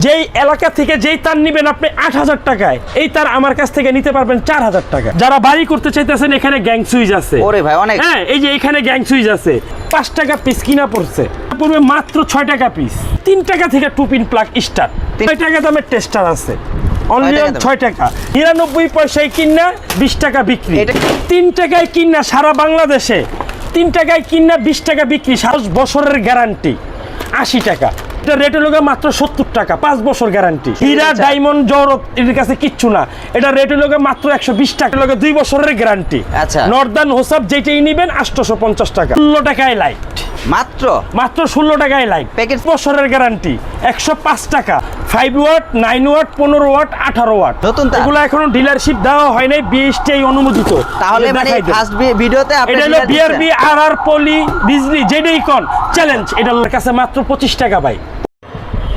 যেই এলাকা থেকে যেই তার নিবেন আপনি আট হাজার টাকায় এই তার আমার কাছ থেকে নিতে পারবেন চার হাজার টাকা। যারা বাড়ি করতে চাইতেছেন এখানে গ্যাং সুইচ আছে। ওরে ভাই অনেক। হ্যাঁ এই যে এখানে গ্যাং সুইচ আছে। পাঁচ টাকা পিস কিনা পড়ছে। পড়বে মাত্র ছয় টাকা পিস তিন টাকা থেকে টু পিন প্লাগ স্টার্ট তিন- ছয় টাকা দামের টেস্টার আছে। অনলি ছয় টাকা। নিরানব্বই পয়সায় কিনা বিশ টাকা বিক্রি। তিন টাকায় কিনা সারা বাংলাদেশে। তিন টাকায় কিনা বিশ টাকা বিক্রি। সাত বছরের গ্যারান্টি আশি টাকা। এটা রেট হলো মাত্র সত্তর টাকা পাঁচ বছর গ্যারান্টি হীরা। ডায়মন্ড জহরত এর কাছে কিচ্ছু না। এটা রেট হলো মাত্র একশো বিশ টাকা লগে দুই বছরের গ্যারান্টি আচ্ছা। নর্দার্ন হোসাব যেটাই নিবেন আটশোশো পঞ্চাশ টাকা। ষোলো টাকায় লাইট মাত্র? মাত্র ষোলো টাকায় লাইট প্যাকেজ বছরের গ্যারান্টি একশো পাঁচ টাকা। ফাইভ ওয়াট নাইন ওয়াট পনেরো ওয়াট আঠারো ওয়াট নতুন এগুলো এখনও ডিলারশিপ দেওয়া হয় নাই বিএসটিআই অনুমোদিত। তাহলে মানে ফার্স্ট ভিডিওতে এটা হলো বিআরবি আর আর পলি বিজলি যেটাই কন চ্যালেঞ্জ এটার কাছে মাত্র পঁচিশ টাকা ভাই।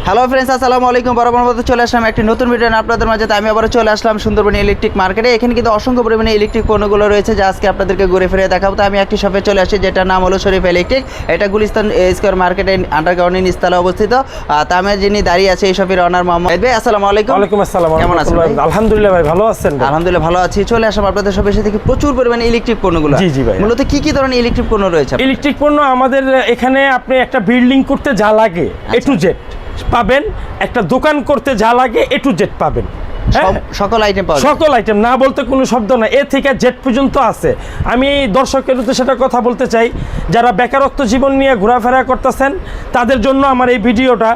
হ্যালো ফ্রেন্ডস আসসালামু আলাইকুম। বরাবর মতো চলে আসলাম একটি নতুন ভিডিও আপনাদের মাঝে। আমি আবারও চলে আসলাম সুন্দরবন ইলেকট্রিক মার্কেটে এখানে কিন্তু অসংখ্য পরিমাণে ইলেকট্রিক পণ্যগুলো রয়েছে যা আজকে আপনাদেরকে ঘুরে ফিরে দেখাবো। তো আমি একটি শপে চলে আসি যেটার নাম হলো শরীফ ইলেকট্রিক এটা গুলিস্তান স্কোয়ার মার্কেটে আন্ডারগ্রাউন্ড নিস্তালে অবস্থিত। আহ, তা আমি যিনি দাঁড়িয়ে আছে এই শপের অনার মোহাম্মদ ভাই আসসালামু আলাইকুম। ওয়ালাইকুম আসসালাম। কেমন আছেন ভাই? আলহামদুলিল্লাহ ভাই ভালো আছেন? আলহামদুলিল্লাহ ভালো আছি। চলে আসলাম আপনাদের সব এসে থেকে প্রচুর পরিমাণে ইলেকট্রিক পণ্যগুলো। জি, জি ভাই। মূলত কি কি ধরনের ইলেকট্রিক পণ্য রয়েছে ইলেকট্রিক পণ্য আমাদের এখানে আপনি একটা বিল্ডিং করতে যা লাগে এ টু জেড পাবেন একটা দোকান করতে যা লাগে এ টু জেড পাবেন। হ্যাঁ? সকল আইটেম সকল আইটেম না বলতে কোনো শব্দ না। এ থেকে জেড পর্যন্ত আছে। আমি দর্শকের তো সেটা কথা বলতে চাই যারা বেকারত্ব জীবন নিয়ে ঘোরাফেরা করতেছেন তাদের জন্য আমার এই ভিডিওটা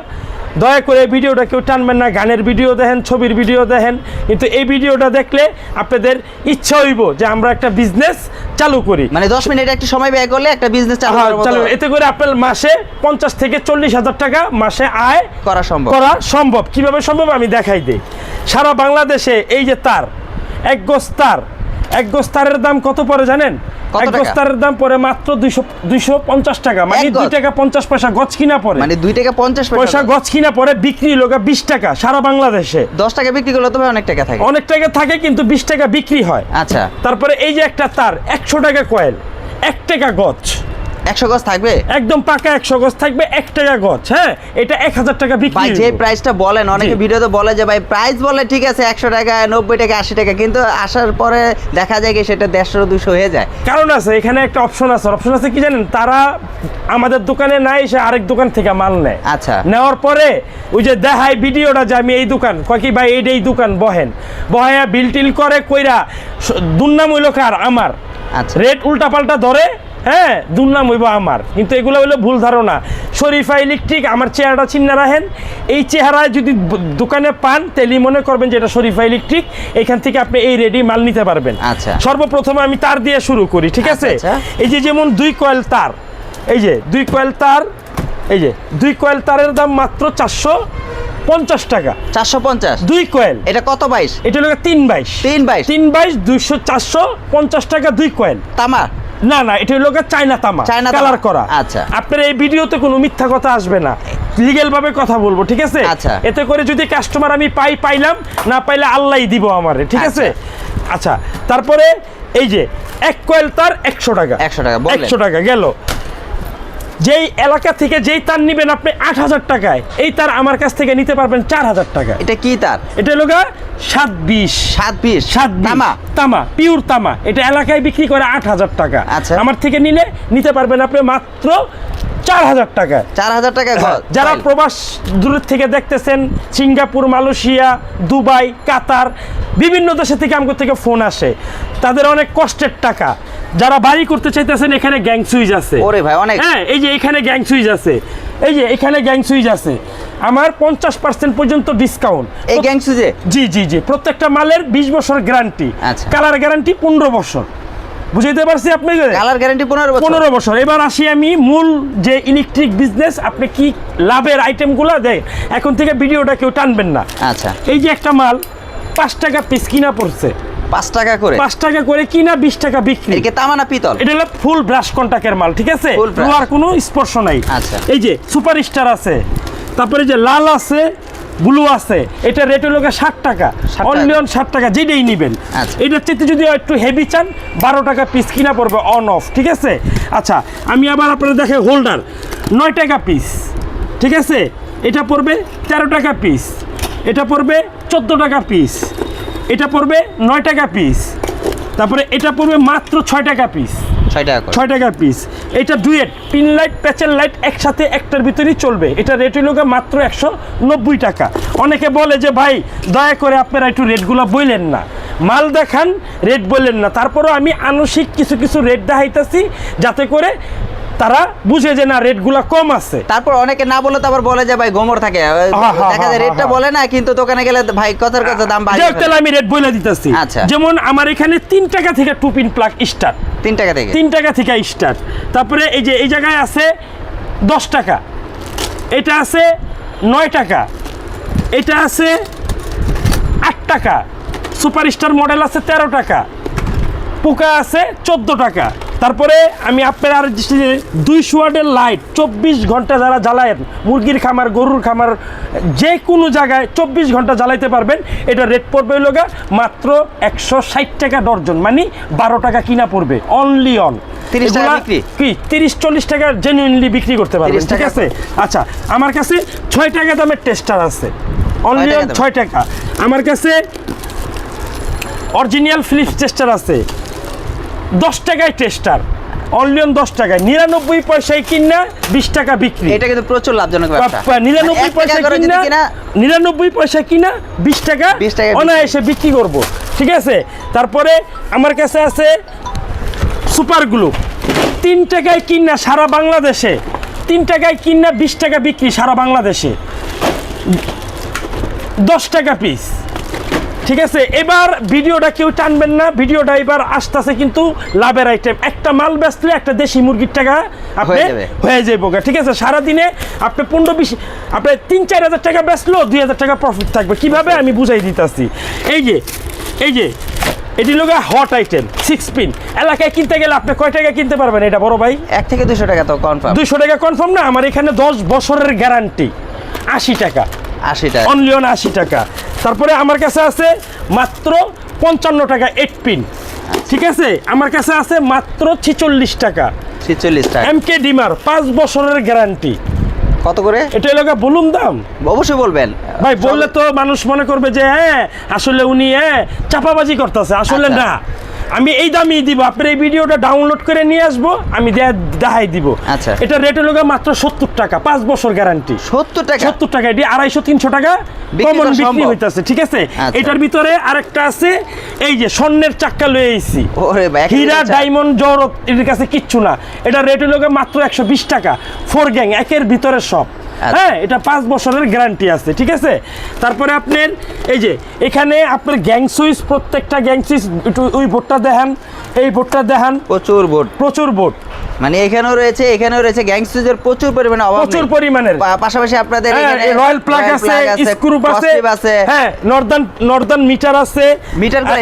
দয়া করে এই ভিডিওটা কেউ টানবেন না গানের ভিডিও দেখেন ছবির ভিডিও দেখেন। কিন্তু এই ভিডিওটা দেখলে আপনাদের ইচ্ছা হইব যে আমরা একটা বিজনেস চালু করি। মানে দশ মিনিট একটা সময় ব্যয় করলে একটা বিজনেস চালু হ্যাঁ, এতে করে আপনার মাসে পঞ্চাশ থেকে চল্লিশ হাজার টাকা মাসে আয় করা সম্ভব। করা সম্ভব। কীভাবে সম্ভব আমি দেখাই দিই। সারা বাংলাদেশে এই যে তার এক গোস তার এক গোস তারের দাম কত পড়ে জানেন? এক বস্তার দাম পরে মাত্র 200 250 টাকা। মানে 2 টাকা 50 পয়সা গছ কিনা পরে মানে দুই টাকা 50 পয়সা গছ কিনা পরে বিক্রি লোকা 20 টাকা সারা বাংলাদেশে। 10 টাকা বিক্রি করলে তো অনেক টাকা থাকে। অনেক টাকা থাকে কিন্তু 20 টাকা বিক্রি হয়। আচ্ছা। তারপরে এই যে একটা তার 100 টাকা কয়েল এক টাকা গছ 100 গজ থাকবে? একদম পাকা 100 গজ থাকবে এক টাকা গজ হ্যাঁ? এটা 1000 টাকা বিক্রি ভাই যে প্রাইসটা বলেন অনেকে ভিডিওতে বলে যে ভাই প্রাইস বলে ঠিক আছে 100 টাকা 90 টাকা 80 টাকা। কিন্তু আসার পরে দেখা যায় কি সেটা দেড়শো দুশো হয়ে যায়। কারণ আছে এখানে একটা অপশন আছে। অপশন আছে কি জানেন? তারা আমাদের দোকানে নাই এসে আরেক দোকান থেকে মাল নেয়। আচ্ছা। নেওয়ার পরে ওই যে দেখাই ভিডিওটা যে আমি এই দোকান কয় ভাই ভাই এই দোকান বহেন। বহায়া বিল টিল করে কইরা দুর্নাম হইল আমার। আচ্ছা। রেট উল্টা পাল্টা ধরে হ্যাঁ দুর্নাম হইব আমার। কিন্তু এগুলো হইল ভুল ধারণা। শরীফা ইলেকট্রিক আমার চেহারাটা চিন্না রাখেন। এই চেহারায় যদি দোকানে পান তাহলে মনে করবেন যে এটা শরীফা ইলেকট্রিক এখান থেকে আপনি এই রেডি মাল নিতে পারবেন। আচ্ছা। সর্বপ্রথমে আমি তার দিয়ে শুরু করি ঠিক আছে? আচ্ছা, আচ্ছা। এই যে যেমন দুই কয়েল তার এই যে দুই কয়েল তার এই যে দুই কয়েল তারের দাম মাত্র চারশো পঞ্চাশ টাকা। চারশো পঞ্চাশ? দুই কয়েল। এটা কত বাইশ? এটা হলো তিন বাইশ। তিন বাইশ। তিন বাইশ দুইশো চারশো পঞ্চাশ টাকা দুই কয়েল। তামা না না এটা হলো চায়না তামা চায়না। কালার করা আচ্ছা। আপনার এই ভিডিওতে কোনো মিথ্যা কথা আসবে না লিগেল ভাবে কথা বলব ঠিক আছে আচ্ছা। এতে করে যদি কাস্টমার আমি পাই পাইলাম না পাইলে আল্লাহই দিব আমারে ঠিক আছে আচ্ছা তারপরে এই যে এক কয়েল তার একশো টাকা 100 টাকা। একশো টাকা গেল যেই এলাকা থেকে যেই তার নিবেন আপনি আট হাজার টাকায় এই তার আমার কাছ থেকে নিতে পারবেন চার হাজার টাকা। এটা কি তার? এটা হলো সাত বিশ। সাত বিশ? সাত তামা? তামা পিওর তামা। এটা এলাকায় বিক্রি করে আট হাজার টাকা। আচ্ছা। আমার থেকে নিলে নিতে পারবেন আপনি মাত্র চার হাজার টাকা চার হাজার টাকা যারা প্রবাস দূরের থেকে দেখতেছেন সিঙ্গাপুর মালয়েশিয়া দুবাই কাতার বিভিন্ন দেশে থেকে আমার থেকে ফোন আসে। তাদের অনেক কষ্টের টাকা। যারা বাড়ি করতে চাইতেছেন এখানে গ্যাং সুইচ আছে। ওরে ভাই অনেক। হ্যাঁ এই যে এখানে গ্যাং সুইচ আছে। এই যে এখানে গ্যাং সুইচ আছে। আমার পঞ্চাশ পার্সেন্ট পর্যন্ত ডিসকাউন্ট এই গ্যাং সুজে জি জি জি। প্রত্যেকটা মালের বিশ বছর গ্যারান্টি। কালার গ্যারান্টি পনেরো বছর। বুঝাইতে পারছি আপনি কালার গ্যারান্টি পনেরো বছর। পনেরো বছর। এবার আসি আমি মূল যে ইলেকট্রিক বিজনেস আপনি কি লাভের আইটেমগুলো দেয়? এখন থেকে ভিডিওটা কেউ টানবেন না। আচ্ছা। এই যে একটা মাল পাঁচ টাকা পিস কিনা পড়ছে। পাঁচ টাকা করে? পাঁচ টাকা করে কিনা বিশ টাকা বিক্রি। এদিকে তামা না পিতল? এটা হলো ফুল ব্রাশ কন্টাক্টের মাল ঠিক আছে। লোহার কোনো স্পর্শ নাই। আচ্ছা। এই যে সুপার স্টার আছে তারপরে যে লাল আছে ব্লু আছে এটা রেট হলো ষাট টাকা। 60 টাকা। অনলি অন ষাট টাকা যেটাই নেবেন। আচ্ছা। এটার চেয়ে যদি একটু হেভি চান বারো টাকা পিস কিনা পড়বে অন অফ ঠিক আছে? আচ্ছা আমি আবার আপনাদের দেখে হোল্ডার নয় টাকা পিস ঠিক আছে? এটা পড়বে তেরো টাকা পিস এটা পড়বে চোদ্দ টাকা পিস এটা পড়বে নয় টাকা পিস তারপরে এটা পড়বে মাত্র ছয় টাকা পিস ছয় টাকা পিস এটা ডুয়েট পিন লাইট প্যাচের লাইট একসাথে একটার ভিতরেই চলবে। এটা রেট হইল মাত্র একশো নব্বই টাকা। অনেকে বলে যে, ভাই, দয়া করে আপনারা একটু রেটগুলো বললেন না। মাল দেখান রেট বললেন না। তারপরেও আমি আনুষিক কিছু কিছু রেট দেখাইতেছি যাতে করে তারা বুঝে যে না রেটগুলো কম আছে। তারপর অনেকে না বলে তো আবার বলে যে ভাই গোমর থাকে। দেখা যায় রেটটা বলে না কিন্তু দোকানে গেলে ভাই কথার কথা দাম বাড়িয়ে তাহলে আমি রেট বলে দিতেছি। আচ্ছা। যেমন আমার এখানে তিন টাকা থেকে টু পিন প্লাগ স্টার্ট তিন টাকা থেকে? তিন টাকা থেকে স্টার্ট তারপরে এই যে এই জায়গায় আছে দশ টাকা। এটা আছে নয় টাকা। এটা আছে আট টাকা। সুপারস্টার মডেল আছে তেরো টাকা। পোকা আছে চোদ্দ টাকা। তারপরে আমি আপনার আর দুইশো ওয়াটের লাইট চব্বিশ ঘণ্টা যারা জ্বালায়েন মুরগির খামার গরুর খামার যে কোনো জায়গায় চব্বিশ ঘণ্টা জ্বালাইতে পারবেন। এটা রেট পড়বে লগা মাত্র একশো ষাট টাকা ডর্জন মানে বারো টাকা কিনা পড়বে অনলি অন 30 কি? তিরিশ চল্লিশ টাকা জেনুইনলি বিক্রি করতে পারবেন ঠিক আছে? আচ্ছা আমার কাছে ছয় টাকা দামের টেস্টার আছে। অনলি অন ছয় টাকা। আমার কাছে অরিজিনাল ফিলিপস টেস্টার আছে। দশ টাকায় টেস্টার অনলি অন দশ টাকায়। নিরানব্বই পয়সায় কিনা বিশ টাকা বিক্রি। এটা কিন্তু প্রচুর লাভজনক নিরানব্বই মানে পয়সা কিনা নিরানব্বই পয়সা কিনা বিশ টাকা 20 টাকা। অনায়াসে বিক্রি করব। ঠিক আছে? তারপরে আমার কাছে আছে সুপার গ্লু তিন টাকায় কিনা সারা বাংলাদেশে তিন টাকায় কিনা বিশ টাকা বিক্রি সারা বাংলাদেশে। দশ টাকা পিস ঠিক আছে এবার ভিডিওটা কেউ টানবেন না ভিডিওটা এবার আসতেছে কিন্তু লাভের আইটেম একটা মাল বেচলে একটা দেশি মুরগির টাকা আপনি হয়ে যাবে। ঠিক আছে? সারাদিনে আপনি পনেরো বিশ আপনি তিন চার হাজার টাকা বেচলো দুই হাজার টাকা প্রফিট থাকবে। কীভাবে? আমি বুঝাই দিতেছি। এই যে এই যে এটি লোক হট আইটেম সিক্স পিন এলাকায় কিনতে গেলে আপনি কয় টাকা কিনতে পারবেন এটা বড় ভাই? এক থেকে দুশো টাকা তো কনফার্ম দুশো টাকা কনফার্ম না আমার এখানে দশ বছরের গ্যারান্টি আশি টাকা। আশি টাকা। অনলি অন আশি টাকা। তারপরে আমার কাছে আছে মাত্র পঞ্চান্ন টাকা এইট পিন ঠিক আছে? আমার কাছে আছে মাত্র ছিচল্লিশ টাকা। ছিচল্লিশ টাকা। এম কে ডিমার পাঁচ বছরের গ্যারান্টি কত করে? এটা এলাকা বলুন দাম। অবশ্যই বলবেন। ভাই বললে তো মানুষ মনে করবে যে হ্যাঁ আসলে উনি হ্যাঁ চাপাবাজি করতেছে। আসলে আচ্ছা। না। আমি এই দামই দিব আপনার এই ভিডিওটা ডাউনলোড করে নিয়ে আসব আমি দেখাই দিব আচ্ছা। এটা রেট হলো মাত্র সত্তর টাকা পাঁচ বছর গ্যারান্টি সত্তর টাকা সত্তর টাকা এটি আড়াইশো তিনশো টাকা কমন বিক্রি? হইতাছে ঠিক আছে আচ্ছা। এটার ভিতরে আরেকটা আছে এই যে স্বর্ণের চাক্কা লয়ে আইছি ওরে ভাই, হীরা ডায়মন্ড জহরত এর কাছে কিচ্ছু না এটা রেট হলো মাত্র একশো বিশ টাকা ফোর গ্যাং একের ভিতরে সব। হ্যাঁ এটা পাঁচ বছরের গ্যারান্টি আছে ঠিক আছে? তারপরে আপনার এই যে এখানে আপনার গ্যাং সুইচ প্রত্যেকটা গ্যাং সুইচ একটু ওই বোর্ডটা দেখান এই বোর্ডটা দেখান। প্রচুর বোর্ড। প্রচুর বোর্ড। মানে এখানেও রয়েছে এখানেও রয়েছে গ্যাংস্টারদের প্রচুর পরিমাণে অভাব প্রচুর নেই। পরিমাণের। পাশাপাশি আপনাদের এখানে রয়্যাল প্লাগ আছে স্ক্রুপ আছে হ্যাঁ নর্দার্ন নর্দার্ন মিটার আছে।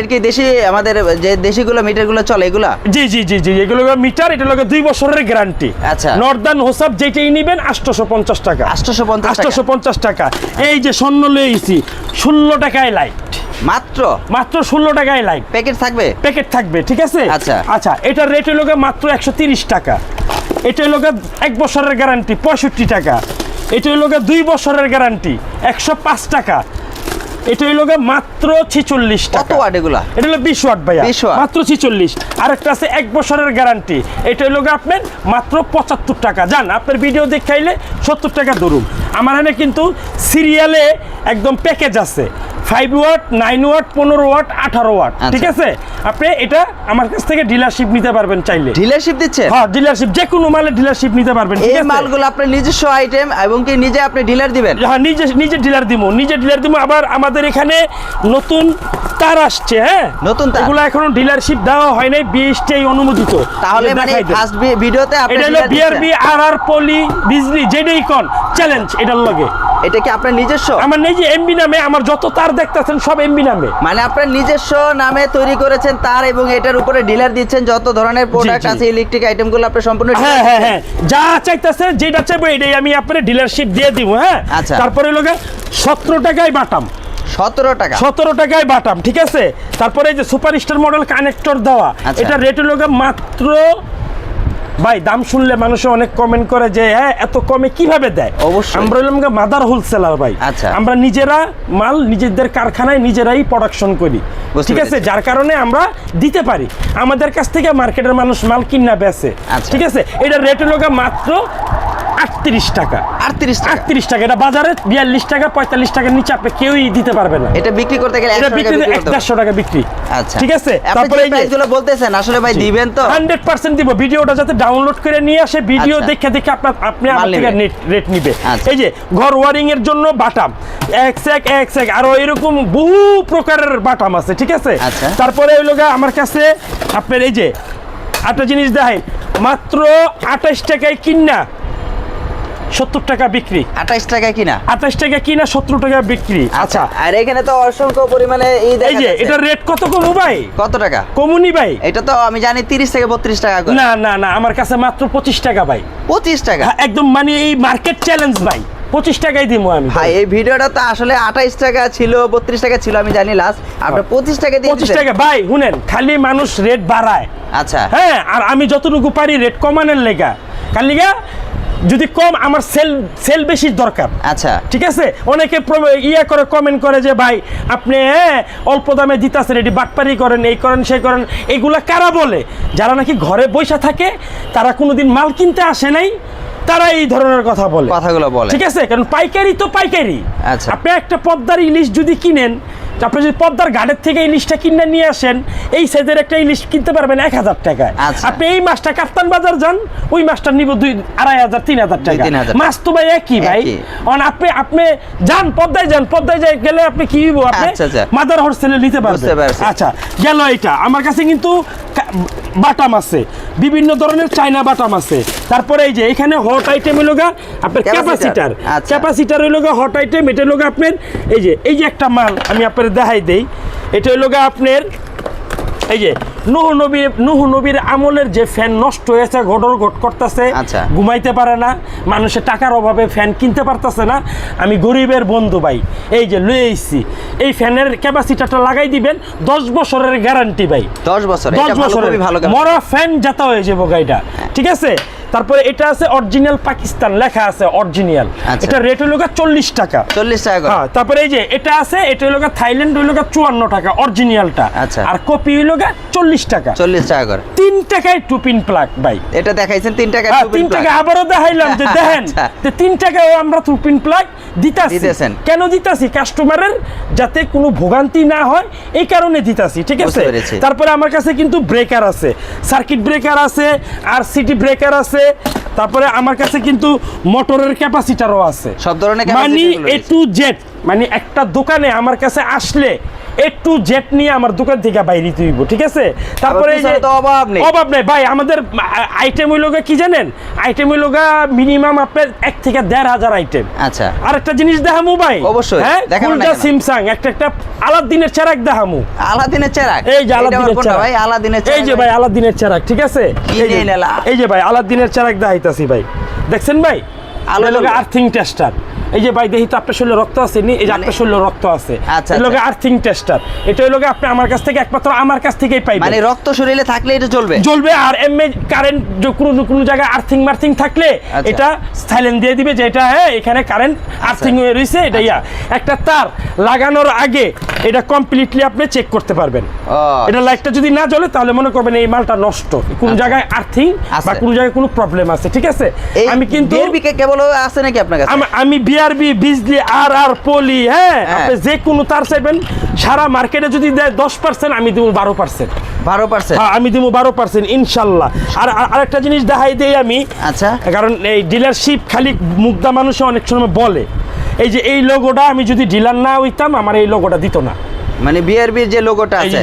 এর কি দেশি আমাদের যে দেশিগুলো মিটারগুলো চলে এগুলা? জি জি জি জি এগুলো মিটার এটা লোক দুই বছরের গ্যারান্টি আচ্ছা। নর্দার্ন হোসাব যেটাই নিবেন আটশোশো পঞ্চাশ টাকা। 850 টাকা। আটশোশো পঞ্চাশ টাকা। এই যে স্বর্ণ লয়েছি ষোলো টাকায় লাইট মাত্র? মাত্র ষোলো টাকায় লাইট প্যাকেট থাকবে? প্যাকেট থাকবে ঠিক আছে? আচ্ছা। আচ্ছা এটার রেট হলো মাত্র একশো টাকা। এটা হলো এক বছরের গ্যারান্টি পঁয়ষট্টি টাকা। এটা হলো দুই বছরের গ্যারান্টি একশো পাঁচ টাকা। এটা হলো মাত্র ছিচল্লিশ টাকা। ওয়াট এগুলা? এটা হলো বিশ ওয়াট ভাইয়া। 20 ওয়াট। মাত্র ছিচল্লিশ। আরেকটা আছে এক বছরের গ্যারান্টি এটা হলো আপনার মাত্র পঁচাত্তর টাকা। যান আপনার ভিডিও দেখাইলে সত্তর টাকা ধরুন। আমার এখানে কিন্তু সিরিয়ালে একদম প্যাকেজ আছে। ফাইভ ওয়াট নাইন ওয়াট পনেরো ওয়াট আঠারো ওয়াট ঠিক আচ্ছা। আছে? আপনি এটা আমার কাছ থেকে ডিলারশিপ নিতে পারবেন চাইলে। ডিলারশিপ দিচ্ছে হ্যাঁ ডিলারশিপ যে কোনো মালের ডিলারশিপ নিতে পারবেন এই মালগুলো আপনার নিজস্ব আইটেম এবং কি নিজে আপনি ডিলার দিবেন? হ্যাঁ নিজে নিজে ডিলার দিব নিজে ডিলার দিব আবার আমাদের এখানে নতুন তার আসছে হ্যাঁ? নতুন তার? এগুলো এখনও ডিলারশিপ দেওয়া হয় নাই বিএসটি অনুমোদিত। তাহলে মানে ফার্স্ট ভিডিওতে আপনি এটা হলো বিআরবি আর আর পলি বিজলি যেটাই কন চ্যালেঞ্জ এটার লগে। এটা কি আপনার নিজস্ব? আমার নিজে এমবি নামে আমার যত তার দেখতেছেন সব এমবি নামে। মানে আপনার নিজস্ব নামে তৈরি করেছেন তার এবং এটার উপরে ডিলার দিচ্ছেন যত ধরনের প্রোডাক্ট আছে ইলেকট্রিক আইটেমগুলো আপনি সম্পূর্ণ হ্যাঁ হ্যাঁ হ্যাঁ। যা চাইতেছেন যেটা চাইব এটাই আমি আপনার ডিলারশিপ দিয়ে দিব হ্যাঁ? আচ্ছা। তারপরে লোকে সতেরো টাকায় বাটাম। সতেরো টাকা। সতেরো টাকায় বাটাম ঠিক আছে? তারপরে এই যে সুপার স্টার মডেল কানেক্টর দেওয়া আচ্ছা। এটা রেট হলো মাত্র ভাই দাম শুনলে মানুষ অনেক কমেন্ট করে যে হ্যাঁ এত কমে কীভাবে দেয়? অবশ্যই। আমরা হলাম মাদার হোলসেলার ভাই। আচ্ছা। আমরা নিজেরা মাল নিজেদের কারখানায় নিজেরাই প্রোডাকশন করি। ঠিক আছে? যার কারণে আমরা দিতে পারি। আমাদের কাছ থেকে মার্কেটের মানুষ মাল কিনা বেচে। আচ্ছা। ঠিক আছে? এটা রেটের হলো মাত্র আটত্রিশ টাকা। আটত্রিশ আটত্রিশ টাকা। এটা বাজারে বিয়াল্লিশ টাকা পঁয়তাল্লিশ টাকার নিচে আপনি কেউই দিতে পারবে না। এটা বিক্রি করতে গেলে এটা বিক্রি এক। দেড়শো টাকা বিক্রি। আচ্ছা। ঠিক আছে? তারপরে যে এই যে প্রাইসগুলো বলতেছেন আসলে ভাই দিবেন তো। হান্ড্রেড পার্সেন্ট দিব। ভিডিওটা যাতে ডাউনলোড করে নিয়ে আসে ভিডিও আচ্ছা। দেখে দেখে আপনার আপনি আমার থেকে নেট রেট নিবে। আচ্ছা। এই যে ঘর ওয়ারিং এর জন্য বাটাম। এক সেক এক সেক আরও এরকম বহু প্রকারের বাটাম আছে ঠিক আছে? আচ্ছা। তারপরে ওই লোক আমার কাছে আপনার এই যে একটা জিনিস দেখাই। মাত্র আঠাশ টাকায় কিনা সত্তর টাকা বিক্রি। আঠাইশ টাকা কিনা? আঠাশ টাকা কিনা সত্তর টাকা বিক্রি। আচ্ছা আর এখানে তো অসংখ্য পরিমাণে এই এই যে এটা রেট কত কমু ভাই? কত টাকা? কমুনি ভাই। এটা তো আমি জানি তিরিশ থেকে বত্রিশ টাকা না না না আমার কাছে মাত্র পঁচিশ টাকা ভাই। পঁচিশ টাকা? হ্যাঁ, একদম মানে এই মার্কেট চ্যালেঞ্জ ভাই। পঁচিশ টাকাই দিব আমি ভাই এই ভিডিওটা তো আসলে আঠাইশ টাকা ছিল বত্রিশ টাকা ছিল আমি জানি লাস্ট আপনার পঁচিশ টাকা দিয়ে পঁচিশ। টাকা ভাই শুনেন খালি মানুষ রেট বাড়ায়। আচ্ছা। হ্যাঁ আর আমি যতটুকু পারি রেট কমানোর লেগা। কার লিগা যদি কম আমার সেল সেল বেশি দরকার। আচ্ছা। ঠিক আছে? অনেকে ইয়া করে কমেন্ট করে যে ভাই আপনি হ্যাঁ, অল্প দামে দিতেছেন এটি বাটপারি করেন এই করেন সেই করেন। এগুলা কারা বলে? যারা নাকি ঘরে বসে থাকে তারা কোনোদিন মাল কিনতে আসে নাই তারা এই ধরনের কথা বলে। কথাগুলো বলে। ঠিক আছে? কারণ পাইকারি তো পাইকারি। আচ্ছা। আপনি একটা পদ্মার ইলিশ যদি কিনেন আপনি যদি পদ্মার ঘাটের থেকে ইলিশটা কিনে নিয়ে আসেন এই সাইজের একটা ইলিশ কিনতে পারবেন এক হাজার টাকায়। আচ্ছা। আপনি এই মাছটা কাপ্তান বাজার যান ওই মাছটা নিব দুই আড়াই হাজার তিন হাজার টাকা। মাছ তো ভাই একই ভাই। অন আপনি আপনি যান পদ্মায় যান পদ্মায় যাই গেলে আপনি কি হইব? আপনি আচ্ছা। মাদার হোস্টেলে নিতে পারবেন। আচ্ছা গেল এটা আমার কাছে কিন্তু বাটাম আছে। বিভিন্ন ধরনের চাইনা বাটাম আছে। তারপরে এই যে এখানে হট আইটেম হলো গা আপনার ক্যাপাসিটার। ক্যাপাসিটার হইল গা হট আইটেম এটা হইল গা আপনার এই যে এই যে একটা মাল আমি আপনার দেখাই দেই। এটা হইল গা আপনার এই যে নুহ নবীর নুহ নবীর আমলের যে ফ্যান নষ্ট হয়েছে ঘটর ঘট করতেছে আচ্ছা। ঘুমাইতে পারে না মানুষের টাকার অভাবে ফ্যান কিনতে পারতেছে না। আমি গরিবের বন্ধু ভাই এই যে লয়ে এসেছি এই ফ্যানের ক্যাপাসিটারটা লাগাই দিবেন দশ বছরের গ্যারান্টি ভাই। দশ বছর দশ এটা বছরের। খুবই ভালো কাজ। মরা ফ্যান যাতা হয়ে যাব গাড়িটা ঠিক আছে? তারপরে এটা আছে অরিজিনাল পাকিস্তান লেখা আছে অরিজিনাল আচ্ছা। এটা রেট হলো চল্লিশ টাকা। চল্লিশ টাকা হ্যাঁ তারপরে এই যে এটা আছে এটা হলো গা থাইল্যান্ড হলো গা চুয়ান্ন টাকা অরিজিনালটা আচ্ছা। আর কপি হলো গা চল্লিশ টাকা। চল্লিশ টাকা করে। তিন টাকায় টুপিন প্লাগ ভাই। এটা দেখাইছেন তিন টাকা হ্যাঁ, তিন টাকা আবারও দেখাইলাম যে দেখেন আচ্ছা। তিন টাকায় আমরা তুরপিন প্লাগ দিতাছি। দিতেছেন। কেন দিতাছি? কাস্টমারের যাতে কোনো ভোগান্তি না হয় এই কারণে দিতাছি ঠিক আছে? তারপরে আমার কাছে কিন্তু ব্রেকার আছে। সার্কিট ব্রেকার আছে আর সিটি ব্রেকার আছে তারপরে আমার কাছে কিন্তু মোটরের ক্যাপাসিটারও আছে। সব ধরনের মানে এ টু জেড মানে একটা দোকানে আমার কাছে আসলে এ টু জেড নিয়ে আমার দোকান থেকে বাইরে তুইব ঠিক আছে? তারপরে এই যে অভাব নেই। অভাব নেই। ভাই আমাদের আইটেম হইল কি জানেন? আইটেম হইল মিনিমাম আপনার এক থেকে দেড় হাজার আইটেম আচ্ছা। আর একটা জিনিস দেখামু ভাই। অবশ্যই, হ্যাঁ? ফুলটা সিমসাং একটা একটা আলাদিনের চেরাক দেখামু। আলাদিনের চেরাক? এই যে আলাদিনের কোনটা চেরাক। ভাই আলাদিনের এই যে ভাই আলাদিনের চেরাক ঠিক আছে? এই যে-? এই ভাই আলাদিনের চেরাক দেখাইতাছি ভাই। দেখছেন ভাই? আলো আর্থিং টেস্টার এই যে ভাই দেখি তো আপনার শরীরে রক্ত আছে নি? এই যে মানে- আপনার শরীরে রক্ত আছে। আচ্ছা, এই লোকে আচ্ছা। আর্থিং টেস্টার এটা হলো আপনি আমার কাছ থেকে একমাত্র আমার কাছ থেকেই পাইবেন। মানে রক্ত শরীরে থাকলে এটা চলবে জ্বলবে আর এমএ কারেন্ট কোনো কোনো জায়গায় আর্থিং মার্থিং থাকলে আচ্ছা। এটা সাইলেন্ট দিয়ে দিবে যে এটা হ্যাঁ এখানে কারেন্ট আর্থিং হয়ে রয়েছে এটা ইয়া। একটা তার লাগানোর আগে এটা কমপ্লিটলি আপনি চেক করতে পারবেন। এটা লাইটটা যদি না জ্বলে তাহলে মনে করবেন এই মালটা নষ্ট। কোন আচ্ছা। জায়গায় আর্থিং বা। কোন জায়গায় কোনো প্রবলেম আছে ঠিক আছে? আমি কিন্তু কেবল আছে নাকি আপনার কাছে? আম- আমি বিআরবি বিজলি আর আর পলি হ্যাঁ। আপনি যে কোনো তার চাইবেন সারা মার্কেটে যদি দেয় দশ পার্সেন্ট আমি দেবো বারো পার্সেন্ট বারো পার্সেন্ট হ্যাঁ আমি দেবো বারো পার্সেন্ট ইনশাল্লাহ। আর আর- আরেকটা জিনিস দেখাই দেই আমি। আচ্ছা। কারণ এই ডিলারশিপ খালি মুগ্ধা মানুষে অনেক সময় বলে এই যে এই লোগোটা আমি যদি ডিলার না হইতাম আমার এই লোগোটা দিত না। মানে বিআরবির যে লোগোটা আছে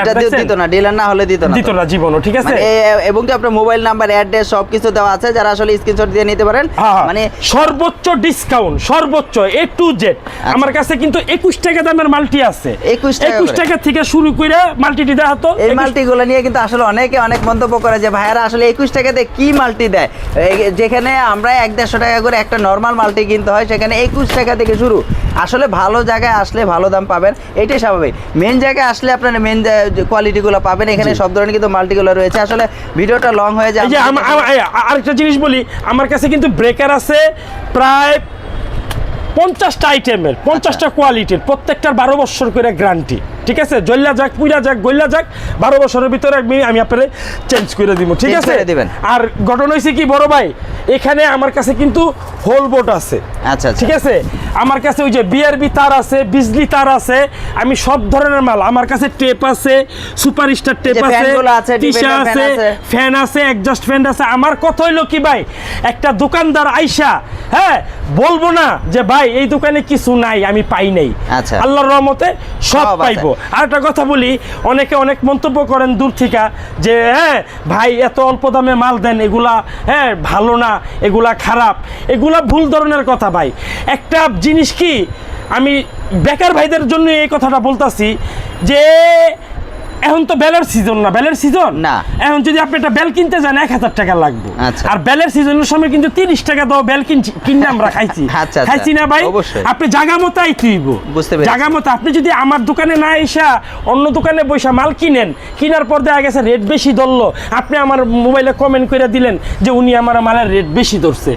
এটা দিত না ডিলার না হলে দিত না দিত না জীবনও ঠিক আছে? মানে এবং কি আপনার মোবাইল নাম্বার অ্যাড্রেস দেওয়া আছে যারা আসলে স্ক্রিনশট দিয়ে নিতে পারেন। হ্যাঁ, হ্যাঁ। মানে সর্বোচ্চ ডিসকাউন্ট সর্বোচ্চ এ টু জেড আমার কাছে কিন্তু একুশ টাকা দামের মাল্টি আছে। 21 টাকা একুশ করে। টাকা থেকে শুরু করে মাল্টিটি দেখা তো এই মাল্টিগুলো নিয়ে কিন্তু আসলে অনেকে অনেক মন্তব্য করে যে ভাইয়ারা আসলে একুশ টাকাতে কি মাল্টি দেয়? যেখানে আমরা এক দেড়শো টাকা করে একটা নর্মাল মাল্টি কিনতে হয় সেখানে একুশ টাকা থেকে শুরু। আসলে ভালো জায়গায় আসলে ভালো দাম পাবেন। এটাই স্বাভাবিক। মেন জায়গায় আসলে আপনার মেন কোয়ালিটিগুলো পাবেন। এখানে সব ধরনের কিন্তু মাল্টিগুলো রয়েছে। আসলে ভিডিওটা লং হয়ে যায় আরেকটা জিনিস বলি আমার কাছে কিন্তু ব্রেকার আছে প্রায় পঞ্চাশটা আইটেমের পঞ্চাশটা কোয়ালিটির প্রত্যেকটার বারো বছর করে গ্যারান্টি ঠিক আছে? জল্লা যাক পুইরা যাক গল্লা যাক বারো বছরের ভিতরে আমি আমি আপনার চেঞ্জ করে দিব ঠিক আছে। আর ঘটনা হয়েছে কি বড় ভাই এখানে আমার কাছে কিন্তু হোল বোর্ড আছে। আচ্ছা আচ্ছা। ঠিক আছে? আমার কাছে ওই যে বিআরবি তার আছে বিজলি তার আছে আমি সব ধরনের মাল আমার কাছে টেপ আছে সুপার স্টার টেপ আছে ফ্যানগুলো আছে, ফ্যান আছে আছে। ফ্যান আছে একজাস্ট ফ্যান আছে। আমার কথা হইল কি ভাই একটা দোকানদার আইসা হ্যাঁ বলব না যে ভাই এই দোকানে কিছু নাই আমি পাই নাই। আচ্ছা। আল্লাহর রহমতে সব পাইবো। আর একটা কথা বলি, অনেকে অনেক মন্তব্য করেন দূর থেকে যে হ্যাঁ ভাই, এত অল্প দামে মাল দেন, এগুলা হ্যাঁ ভালো না, এগুলা খারাপ। এগুলা ভুল ধরনের কথা ভাই। একটা জিনিস কি, আমি বেকার ভাইদের জন্য এই কথাটা বলতাছি যে এখন তো বেলের সিজন না বেলের সিজন না। এখন যদি আপনি একটা বেল কিনতে যান এক হাজার টাকা লাগবে। আচ্ছা। আর বেলের সিজনের সময় কিন্তু তিরিশ টাকা দাও বেল কিনছি কিনে আমরা খাইছি। আচ্ছা, আচ্ছা। খাইছি না ভাই? আপনি জাগা মতো আইতেইব জাগা মতো আপনি যদি আমার দোকানে না এসা অন্য দোকানে বসে মাল কিনেন কেনার পর দেখা গেছে রেট বেশি ধরলো। আপনি আমার মোবাইলে কমেন্ট করে দিলেন যে উনি আমার মালের রেট বেশি ধরছে।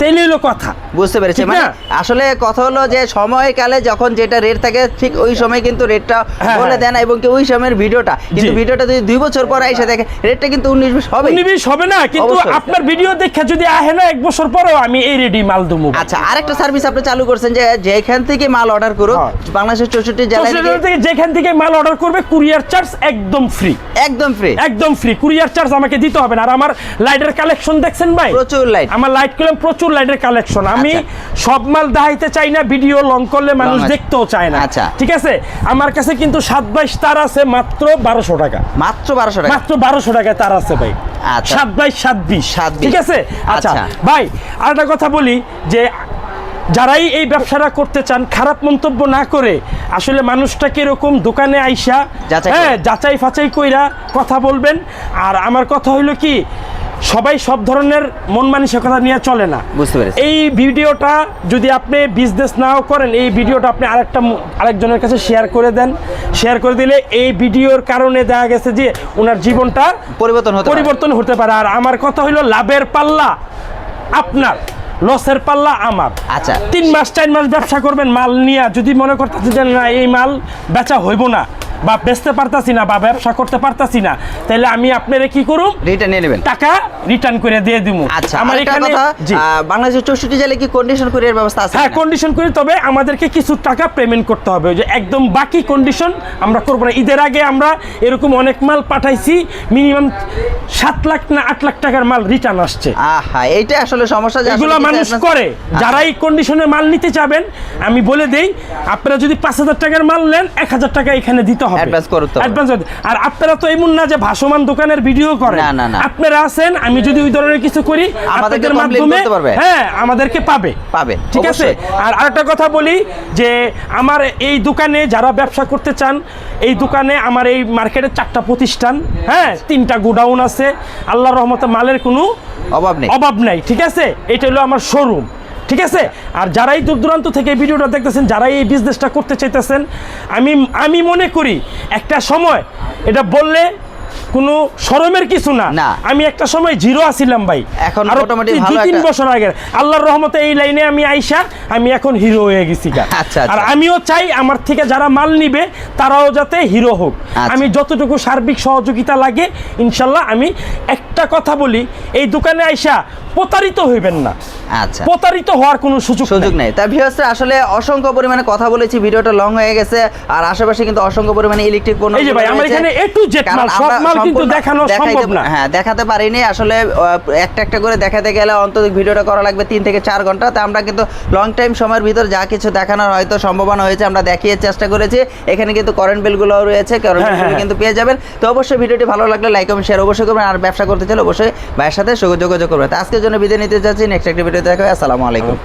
তাইলে হলো কথা। বুঝতে পেরেছি। মানে আসলে কথা হলো যে সময়কালে যখন যেটা রেট থাকে ঠিক ওই সময় কিন্তু রেটটা হ্যাঁ, বলে হ্যাঁ। দেন এবং কি ওই সময়ের ভিডিওটা কিন্তু ভিডিওটা যদি দুই বছর পরে এসে দেখে রেটটা কিন্তু উনিশ বিশ হবে উনিশ হবে না কিন্তু আপনার ভিডিও দেখে যদি আহে না এক বছর পরেও আমি এই রেডি মাল দেবো আচ্ছা আরেকটা সার্ভিস আপনি চালু করছেন যে যেখান থেকে মাল অর্ডার করুক হ্যাঁ। বাংলাদেশের চৌষট্টি জেলায় থেকে যেখান থেকে মাল অর্ডার করবে কুরিয়ার চার্জ একদম ফ্রি একদম ফ্রি একদম ফ্রি কুরিয়ার চার্জ আমাকে দিতে হবে না। আর আমার লাইটের কালেকশন দেখছেন ভাই? প্রচুর লাইট আমার লাইট কলম প্রচুর লাইটের কালেকশন আমি আচ্ছা। সব মাল দেখাইতে চাই না ভিডিও লং করলে মানুষ দেখতেও চায় না। আচ্ছা। ঠিক আছে? আমার কাছে কিন্তু সাত বাইশ তার আছে মাত্র বারোশো টাকা। মাত্র বারোশো টাকা? মাত্র বারোশো টাকায় তার আছে ভাই। আচ্ছা। সাত বাই সাত বিশ। সাত ঠিক আছে? আচ্ছা। ভাই আর একটা কথা বলি যে যারাই এই ব্যবসাটা করতে চান খারাপ মন্তব্য না করে আসলে মানুষটা কীরকম দোকানে আইসা হ্যাঁ যাচাই ফাচাই কইরা কথা বলবেন। আর আমার কথা হইল কি সবাই সব ধরনের মন মানসিকতা নিয়ে চলে না। বুঝতে পেরেছি। এই ভিডিওটা যদি আপনি বিজনেস নাও করেন এই ভিডিওটা আপনি আরেকটা আরেকজনের কাছে শেয়ার করে দেন। শেয়ার করে দিলে এই ভিডিওর কারণে দেখা গেছে যে ওনার জীবনটা পরিবর্তন হতে পরিবর্তন হতে পারে। আর আমার কথা হলো লাভের পাল্লা আপনার লসের পাল্লা আমার। আচ্ছা। তিন মাস চার মাস ব্যবসা করবেন মাল নিয়ে যদি মনে করতেছে যে না এই মাল বেচা হইব না বা বেচতে পারতাছি না বা ব্যবসা করতে পারতাছি না। তাহলে আমি আপনারে কি করুম? রিটার্ন নিয়ে নেবেন। টাকা রিটার্ন করে দিয়ে দিব আচ্ছা আমার এখানে বাংলাদেশের চৌষট্টি জেলায় কি কন্ডিশন কুরিয়ার ব্যবস্থা আছে হ্যাঁ কন্ডিশন করি তবে আমাদেরকে কিছু টাকা পেমেন্ট করতে হবে। যে একদম বাকি কন্ডিশন আমরা করব না। ঈদের আগে আমরা এরকম অনেক মাল পাঠাইছি মিনিমাম সাত লাখ না আট লাখ টাকার মাল রিটার্ন আসছে। আহা এইটা আসলে সমস্যা এগুলো মানুষ করে। আচ্ছা, যারা এই কন্ডিশনে মাল নিতে চাবেন আমি বলে দেই আপনারা যদি পাঁচ হাজার টাকার মাল নেন এক হাজার টাকা এখানে দিতে হবে। Advance করতে হবে। Advance আর আপনারা তো এমন না যে ভাসমান দোকানের ভিডিও করেন। না, না, না। আপনারা আছেন আমি যদি ওই ধরনের কিছু করি আপনাদের মাধ্যমে হ্যাঁ আমাদেরকে পাবে। পাবে, ঠিক আছে। আর আরেকটা কথা বলি যে আমার এই দোকানে যারা ব্যবসা করতে চান এই দোকানে আমার এই মার্কেটে চারটা প্রতিষ্ঠান হ্যাঁ তিনটা গোডাউন আছে। আল্লাহর রহমতে মালের কোনো অভাব নেই। অভাব নাই ঠিক আছে? এটা হলো আমার শোরুম ঠিক আছে? আর যারাই দূর দূরান্ত থেকে এই ভিডিওটা দেখতেছেন যারাই এই বিজনেসটা করতে চাইতেছেন আমি আমি মনে করি একটা সময় এটা বললে কোনো শরমের কিছু না। আমি একটা সময় জিরো আছিলাম ভাই। এখন আরও মোটামুটি দুই- তিন বছর আগে। আল্লাহর রহমতে এই লাইনে আমি আইসা আমি এখন হিরো হয়ে গেছি আচ্ছা, আচ্ছা। আর আমিও চাই আমার থেকে যারা মাল নিবে তারাও যাতে হিরো হোক। আচ্ছা। আমি যতটুকু সার্বিক সহযোগিতা লাগে ইনশাল্লাহ আমি একটা কথা বলি এই দোকানে আইসা প্রতারিত হইবেন না। আচ্ছা। প্রতারিত হওয়ার কোনো সুযোগ সুযোগ নেই। তা ভিউয়ার্সরা আসলে অসংখ্য পরিমাণে কথা বলেছি ভিডিওটা লং হয়ে গেছে আর আশেপাশে কিন্তু অসংখ্য পরিমাণে ইলেকট্রিক পণ্য এই যে ভাই, আমার এখানে A to Z মাল, সব মাল কিন্তু দেখানো সম্ভব না। হ্যাঁ দেখাতে পারিনি। আসলে একটা একটা করে দেখাতে গেলে অন্তত ভিডিওটা করা লাগবে তিন থেকে চার ঘণ্টা। তা আমরা কিন্তু লং টাইম সময়ের ভিতর যা কিছু দেখানোর হয়তো সম্ভাবনা হয়েছে আমরা দেখিয়ে চেষ্টা করেছি। এখানে কিন্তু কারেন্ট বিলগুলোও রয়েছে কারেন্ট হ্যাঁ, বিলগুলো হ্যাঁ। কিন্তু পেয়ে যাবেন। তো অবশ্যই ভিডিওটি ভালো লাগলে লাইক এবং শেয়ার অবশ্যই করবেন। আর ব্যবসা করতে চাইলে অবশ্যই ভাইয়ের সাথে যোগাযোগ করবেন। তো আজকের জন্য বিদায় নিতে যাচ্ছি। নেক্সট একটা ভিডিও দেখা হয় আসসালামু আলাইকুম।